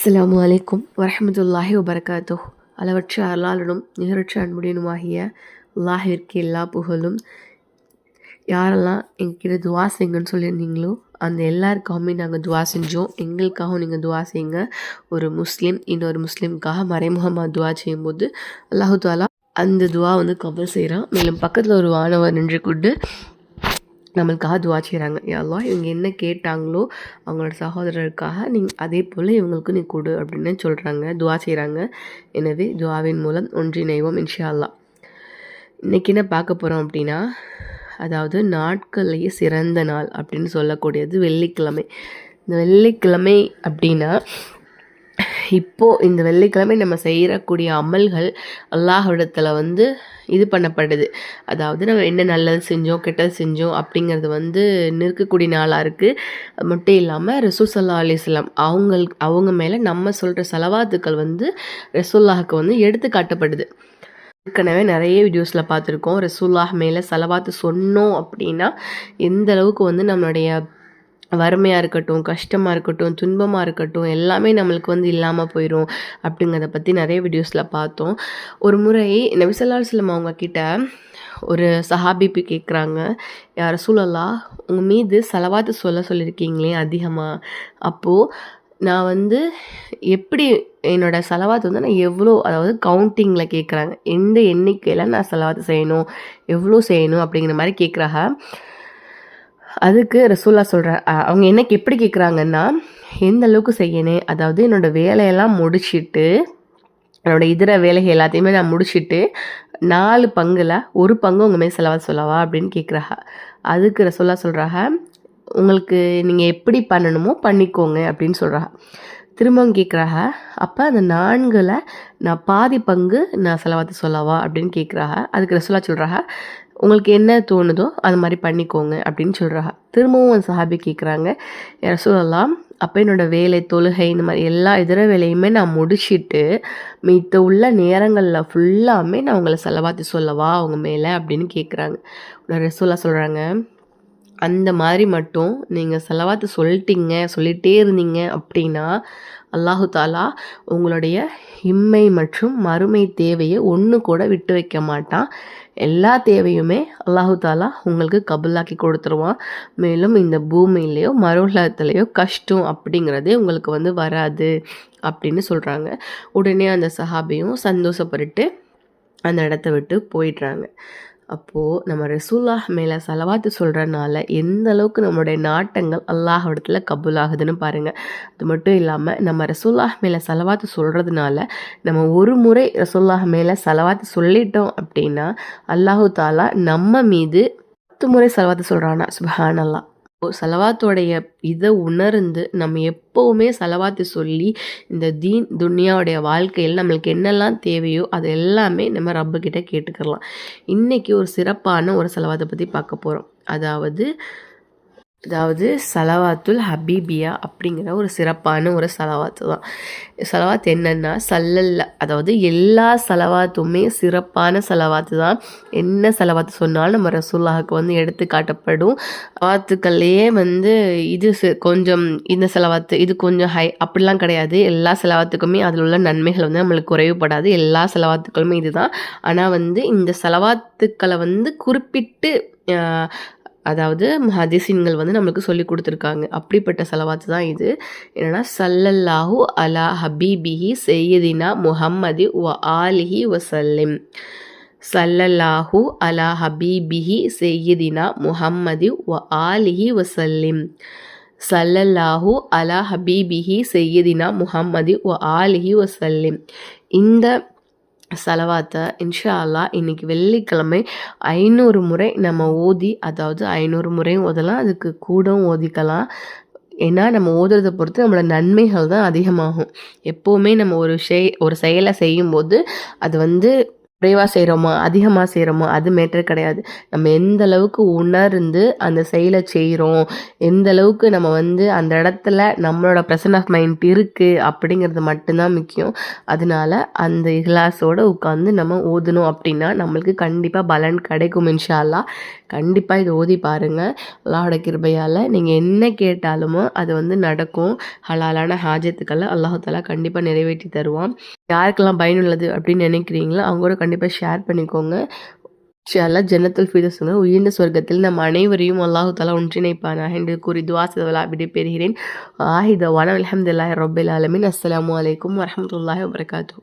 அஸ்லாம் அலைக்கும் வரமத்துல்லாஹி வபரகாத்தோ அளவற்ற அருளாளனும் நிகரற்ற அன்புடனுமாகிய அல்லாஹிற்கு எல்லா புகழும். யாரெல்லாம் எங்ககிட்ட துவா செய்யுங்கன்னு சொல்லியிருந்தீங்களோ அந்த எல்லாருக்காகவுமே நாங்கள் துவா செஞ்சோம். எங்களுக்காகவும் நீங்கள் துவா செய்யுங்க. ஒரு முஸ்லீம் இன்னொரு முஸ்லீமுக்காக மறைமுகமாக துவா செய்யும்போது அல்லாஹு தாலா அந்த துவா வந்து கபல் செய்கிறான் மேலும் பக்கத்தில் ஒரு வானவர் நின்று கொண்டு நம்மளுக்காக துவா செய்கிறாங்க எல்லாம் இவங்க என்ன கேட்டாங்களோ அவங்களோட சகோதரருக்காக நீங்கள் அதே போல் இவங்களுக்கும் நீ கொடு அப்படின்னு சொல்கிறாங்க துவா செய்கிறாங்க எனவே துவாவின் மூலம் ஒன்றிணைவோம் இன்ஷா அல்லாஹ் இன்றைக்கி என்ன பார்க்க போகிறோம் அப்படின்னா அதாவது நாட்கள்லேயே சிறந்த நாள் அப்படின்னு சொல்லக்கூடியது வெள்ளிக்கிழமை. இந்த வெள்ளிக்கிழமை அப்படின்னா இப்போது இந்த வெள்ளிக்கிழமை நம்ம செய்யக்கூடிய அமல்கள் அல்லாஹிடத்தில் வந்து இது பண்ணப்படுது. அதாவது நம்ம என்ன நல்லது செஞ்சோம் கெட்டது செஞ்சோம் அப்படிங்கிறது வந்து நிற்கக்கூடிய நாளாக இருக்குது அது மட்டும் இல்லாமல் ரசூசல்லா அலிஸ்லாம் அவங்க அவங்க மேலே நம்ம சொல்கிற செலவாத்துக்கள் வந்து ரசூல்லாஹுக்கு வந்து எடுத்து காட்டப்படுது. ஏற்கனவே நிறைய வீடியோஸில் பார்த்துருக்கோம். ரசூல்லாஹ் மேலே செலவாத்து சொன்னோம் அப்படின்னா எந்த அளவுக்கு வந்து நம்மளுடைய வறுமையாக இருக்கட்டும் கஷ்டமாக இருக்கட்டும் துன்பமாக இருக்கட்டும் எல்லாமே நம்மளுக்கு வந்து இல்லாமல் போயிடும் அப்படிங்கிறத பற்றி நிறைய வீடியோஸில் பார்த்தோம். ஒரு முறை நபிசல்லா சொல்லம் அவங்கக்கிட்ட ஒரு சஹாபிபி கேட்குறாங்க யார் சூழலா உங்கள் மீது செலவாத்து சொல்ல சொல்லியிருக்கீங்களே அதிகமாக அப்போது நான் வந்து எப்படி என்னோடய செலவாத்து வந்து நான் எவ்வளோ அதாவது கவுண்டிங்கில் கேட்குறாங்க எந்த எண்ணிக்கையில் நான் செலவாத்து செய்யணும் எவ்வளோ செய்யணும் அப்படிங்கிற மாதிரி கேட்குறாங்க அதுக்கு ரசூல்லா சொல்கிற அவங்க எனக்கு எப்படி கேட்குறாங்கன்னா எந்த அளவுக்கு செய்யணும் அதாவது என்னோடய வேலையெல்லாம் முடிச்சிட்டு என்னோடய இதர வேலைகள் எல்லாத்தையுமே நான் முடிச்சுட்டு நாலு பங்கில் ஒரு பங்கு உங்கள் மேல் செலவா சொல்லவா அப்படின்னு கேட்குறாங்க அதுக்கு ரசோல்லா சொல்கிறாங்க உங்களுக்கு நீங்கள் எப்படி பண்ணணுமோ பண்ணிக்கோங்க அப்படின்னு சொல்கிறாங்க திரும்பவும் கேட்குறாங்க அப்போ அந்த நான்கில் நான் பாதி பங்கு நான் செலவாத்து சொல்லவா அப்படின்னு கேட்குறாங்க அதுக்கு ரசோல்லா சொல்கிறாங்க உங்களுக்கு என்ன தோணுதோ அது மாதிரி பண்ணிக்கோங்க அப்படின்னு சொல்கிறாங்க திரும்பவும் அந்த சஹாபி கேட்குறாங்க ரசூலெல்லாம் அப்போ என்னோடய வேலை தொழுகை இந்த மாதிரி எல்லா இதர வேலையுமே நான் முடிச்சுட்டு மித்த உள்ள நேரங்களில் ஃபுல்லாமே நான் உங்களை செலவாத்தி சொல்லவா அவங்க மேலே? அப்படின்னு கேட்குறாங்க ரசூலா சொல்கிறாங்க அந்த மாதிரி மட்டும் நீங்கள் செலவாத்து சொல்லிட்டீங்க சொல்லிகிட்டே இருந்தீங்க அப்படின்னா அல்லாஹு தாலா உங்களுடைய இம்மை மற்றும் மறுமை தேவையை ஒன்று கூட விட்டு வைக்க மாட்டான். எல்லா தேவையுமே அல்லாஹு தாலா உங்களுக்கு கபுல்லாக்கி கொடுத்துருவான். மேலும் இந்த பூமியிலையோ மறுலகத்துலேயோ கஷ்டம் அப்படிங்கிறதே உங்களுக்கு வந்து வராது அப்படின்னு சொல்கிறாங்க உடனே அந்த சஹாபியும் சந்தோஷப்பட்டு அந்த இடத்த விட்டு போயிடுறாங்க. அப்போது நம்ம ரசூல்லாஹ் மேலே செலவாத்து சொல்கிறனால எந்த அளவுக்கு நம்மளுடைய நாட்டங்கள் அல்லாஹ் இடத்துல கபூல் ஆகுதுன்னு பாருங்கள் அது மட்டும் இல்லாமல் நம்ம ரசூல்லாஹ் மேலே செலவாத்து சொல்கிறதுனால நம்ம ஒரு முறை ரசூல்லாஹ் மேலே செலவாத்து சொல்லிட்டோம் அப்படின்னா அல்லாஹு தாலா நம்ம மீது பத்து முறை செலவாத்து சொல்கிறானா சுபஹான் அல்லா செலவாத்தோடைய இதை உணர்ந்து நம்ம எப்போவுமே செலவாத்து சொல்லி இந்த தீன் துன்யாவுடைய வாழ்க்கையில் நம்மளுக்கு என்னெல்லாம் தேவையோ அது எல்லாமே நம்ம ரப்புக்கிட்ட கேட்டுக்கிறலாம். இன்றைக்கி ஒரு சிறப்பான ஒரு செலவாத்தை பற்றி பார்க்க போகிறோம் அதாவது அதாவது சலவாத்துல் ஹபீபியா அப்படிங்கிற ஒரு சிறப்பான ஒரு சலவாத்து தான். சலவாத் என்னென்னா சல்லல்ல அதாவது எல்லா சலவாத்துமே சிறப்பான சலவாத்து தான். என்ன செலவாத்து சொன்னாலும் நம்ம ரசூல்லாவுக்கு வந்து எடுத்து காட்டப்படும். சலவாத்துக்கள்லேயே வந்து இது கொஞ்சம் இந்த செலவாத்து இது கொஞ்சம் ஹை அப்படிலாம் கிடையாது. எல்லா செலவாத்துக்குமே அதில் உள்ள நன்மைகள் வந்து நம்மளுக்கு குறைவுபடாது. எல்லா செலவாத்துக்களுமே இதுதான் ஆனால் வந்து இந்த செலவாத்துக்களை வந்து குறிப்பிட்டு அதாவது மஹதிசின்கள் வந்து நம்மளுக்கு சொல்லி கொடுத்துருக்காங்க. அப்படிப்பட்ட செலவாத்து தான் இது. என்னென்னா சல்லல்லாஹு அலா ஹபீபிஹி செய்யதினா முஹம்மதி வ ஆலிஹி வசல்லிம். சல்லல்லாஹு அலா ஹபீபிஹி செய்யதினா முஹம்மதி வ ஆலிஹி வசல்லிம். சல்லல்லாஹு அலா ஹபீபிஹி செய்யதினா முஹம்மதி வ ஆலிஹி வசல்லிம். இந்த செலவாத்தை இன்ஷா அல்லா இன்றைக்கி வெள்ளிக்கிழமை ஐநூறு முறை நம்ம ஓதி அதாவது ஐநூறு முறையும் ஓதலாம் அதுக்கு கூடவும் ஓதிக்கலாம். ஏன்னா நம்ம ஓதுறதை பொறுத்து நம்மளோட நன்மைகள் தான் அதிகமாகும். எப்போவுமே நம்ம ஒரு செய் ஒரு செயலை செய்யும்போது அது வந்து குறைவாக செய்கிறோமா அதிகமாக செய்கிறோமா அது மேட்டர் கிடையாது. நம்ம எந்த அளவுக்கு உணர்ந்து அந்த செயலை செய்கிறோம் எந்த அளவுக்கு நம்ம வந்து அந்த இடத்துல நம்மளோட ப்ரெசன்ட் ஆஃப் மைண்ட் இருக்குது அப்படிங்கிறது மட்டும்தான் முக்கியம். அதனால அந்த இஹ்லாஸோடு உட்காந்து நம்ம ஓதணும் அப்படின்னா நம்மளுக்கு கண்டிப்பாக பலன் கிடைக்கும் இன்ஷால்லா கண்டிப்பாக இதை ஓதி பாருங்கள் அல்லாஹோட கிருபையால் நீங்கள் என்ன கேட்டாலுமோ அது வந்து நடக்கும். ஹலாலான ஹாஜத்துக்களை அல்லாஹாலா கண்டிப்பாக நிறைவேற்றி தருவான். யாருக்கெல்லாம் பயனுள்ளது அப்படின்னு நினைக்கிறீங்களோ அவங்களோட கண்டிப்பாக ஷேர் பண்ணிக்கோங்க. ஷாலா ஜன்னத்துல் ஃபிதஸ்ங்க உயர்ந்த சொர்க்கத்தில் நம் அனைவரையும் அல்லாஹு தலா ஒன்றிணைப்பானாக என்று கூறி துவா செய்தவளா விடைபெறுகிறேன் ஆஹித அலமதுல்லாஹ் ரொபில் ஆலமின். அஸ்லாம் வலைக்கம் வரமத்துல்லாஹி வபரகாத்து